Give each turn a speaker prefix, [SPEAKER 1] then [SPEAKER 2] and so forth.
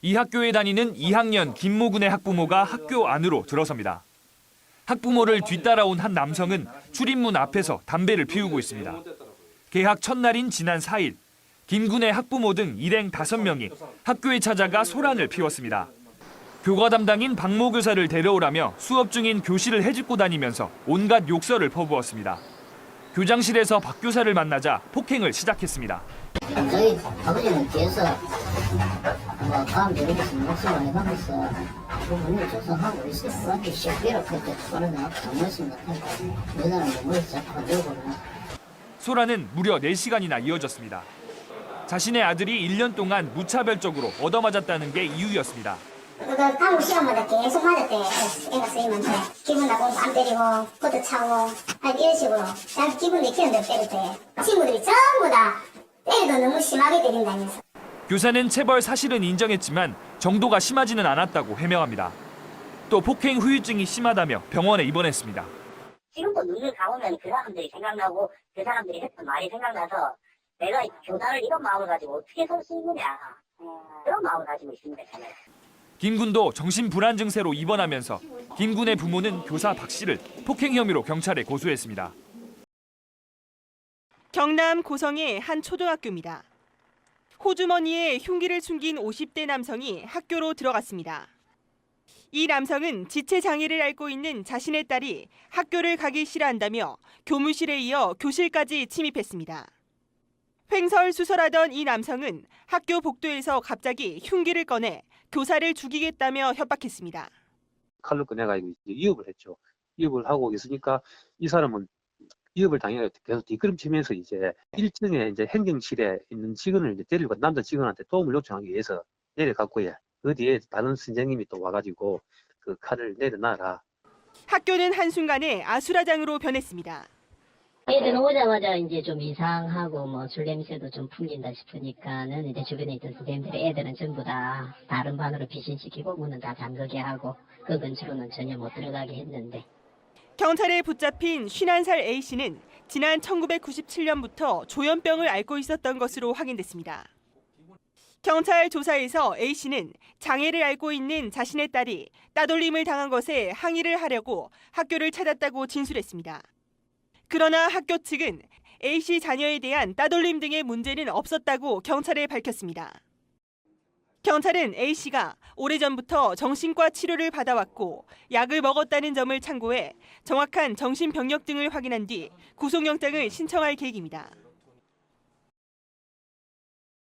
[SPEAKER 1] 이 학교에 다니는 2학년 김모 군의 학부모가 학교 안으로 들어섭니다. 학부모를 뒤따라온 한 남성은 출입문 앞에서 담배를 피우고 있습니다. 개학 첫날인 지난 4일, 김 군의 학부모 등 일행 5명이 학교에 찾아가 소란을 피웠습니다. 교과 담당인 박모 교사를 데려오라며 수업 중인 교실을 헤집고 다니면서 온갖 욕설을 퍼부었습니다. 교장실에서 박 교사를 만나자 폭행을 시작했습니다.
[SPEAKER 2] 저희 아버지는 뒤에서 뭐 다음 대리에서 목소리 해가면서 부분을 조성하고 있어요. 시비로 그때 그러는 앞에 정말씀 못하니까 여자는 몸을 건들고 그러나
[SPEAKER 1] 소란은 무려 4시간이나 이어졌습니다. 자신의 아들이 1년 동안 무차별적으로 얻어맞았다는 게 이유였습니다.
[SPEAKER 3] 그거 다음 시간마다 계속 맞았대. 애가 돼. 기분 나쁘면 안 때리고, 코트 차고, 한 이런 식으로. 자기 기분 내키는 대로 때릴 때. 친구들이 전부 다 때려도 너무 심하게 때린다면서.
[SPEAKER 1] 교사는 체벌 사실은 인정했지만 정도가 심하지는 않았다고 해명합니다. 또 폭행 후유증이 심하다며 병원에 입원했습니다.
[SPEAKER 4] 지금도 눈을 감으면 그 사람들이 생각나고 그 사람들이 했던 말이 생각나서 내가 교단을 이런 마음을 가지고 어떻게 설수 있느냐 그런 마음을 가지고 있습니다 저는.
[SPEAKER 1] 김 군도 정신 불안 증세로 입원하면서 김 군의 부모는 교사 박 씨를 폭행 혐의로 경찰에 고소했습니다.
[SPEAKER 5] 경남 고성의 한 초등학교입니다. 호주머니에 흉기를 숨긴 50대 남성이 학교로 들어갔습니다. 이 남성은 지체 장애를 앓고 있는 자신의 딸이 학교를 가기 싫어한다며 교무실에 이어 교실까지 침입했습니다. 횡설수설하던 이 남성은 학교 복도에서 갑자기 흉기를 꺼내 교사를 죽이겠다며 협박했습니다.
[SPEAKER 6] 칼로 꺼내가지고 위협을 했죠. 위협을 하고 있으니까 이 사람은 위협을 당해 계속 뒷걸음치면서 이제 1층에 이제 행정실에 있는 직원을 이제 데리고 남자 직원한테 도움을 요청하기 위해서 내려갔고요. 그 뒤에 다른 선생님이 또 와가지고 그 칼을 내려놔라.
[SPEAKER 5] 학교는 한순간에 아수라장으로 변했습니다.
[SPEAKER 4] 애들 오자마자 이제 좀 이상하고 뭐 술 냄새도 좀 풍긴다 싶으니까는 이제 주변에 있던 선생님들이 애들은 전부 다 다른 반으로 피신시키고 문은 다 잠그게 하고 그 근처로는 전혀 못 들어가게 했는데
[SPEAKER 5] 경찰에 붙잡힌 51살 A씨는 지난 1997년부터 조현병을 앓고 있었던 것으로 확인됐습니다. 경찰 조사에서 A씨는 장애를 앓고 있는 자신의 딸이 따돌림을 당한 것에 항의를 하려고 학교를 찾았다고 진술했습니다. 그러나 학교 측은 A씨 자녀에 대한 따돌림 등의 문제는 없었다고 경찰에 밝혔습니다. 경찰은 A씨가 오래전부터 정신과 치료를 받아왔고 약을 먹었다는 점을 참고해 정확한 정신병력 등을 확인한 뒤 구속영장을 신청할 계획입니다.